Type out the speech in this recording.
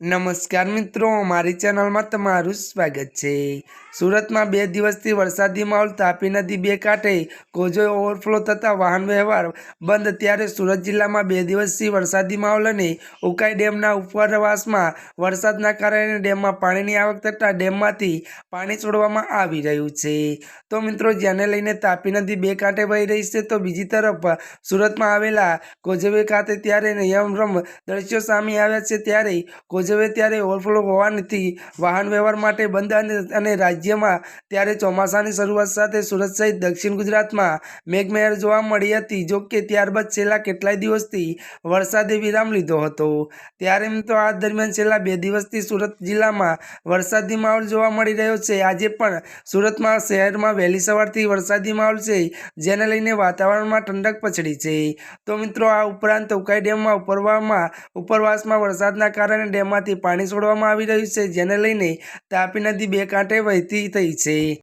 નમસ્કાર મિત્રો, મારી ચેનલમાં તમારું સ્વાગત છે. સુરતમાં બે દિવસથી વરસાદી માહોલ, તાપી નદી બે કાંઠે કોજો ઓવરફ્લો થતાં વાહન વ્યવહાર બંધ. ત્યારે સુરત જિલ્લામાં બે દિવસથી વરસાદી માહોલ અને ઉકાઈ ડેમના ઉપરવાસમાં વરસાદના કારણે ડેમમાં પાણીની આવક થતાં ડેમમાંથી પાણી છોડવામાં આવી રહ્યું છે. તો મિત્રો, જેને લઈને તાપી નદી બે કાંઠે વહી રહી છે, તો બીજી તરફ સુરતમાં આવેલા કોજવે ખાતે ત્યારે નિયમરમ દ્રશ્યો સામે આવ્યા છે. ત્યારે કોઝવે ત્યારે ઓવરફ્લો હોવાથી વાહન વ્યવહાર માટે બંધ અને રાજ્યમાં ત્યારે ચોમાસાની શરૂઆત સાથે સુરત સહિત દક્ષિણ ગુજરાતમાં મેઘમહેર જોવા મળી હતી. જો કે ત્યારબાદ છેલ્લા કેટલાય દિવસથી વરસાદે વિરામ લીધો હતો. ત્યારે મિત્રો આ દરમિયાન છેલ્લા બે દિવસથી સુરત જિલ્લામાં વરસાદી માહોલ જોવા મળી રહ્યો છે. આજે પણ સુરતમાં શહેરમાં વહેલી સવારથી વરસાદી માહોલ છે, જેને લઈને વાતાવરણમાં ઠંડક પછડી છે. તો મિત્રો, આ ઉપરાંત ઉકાઈ ડેમમાં ઉપરવામાં ઉપરવાસમાં વરસાદના કારણે ડેમમાંથી પાણી છોડવામાં આવી રહ્યું છે, જેને લઈને તાપી નદી બે કાંઠે વહેતી થઈ છે.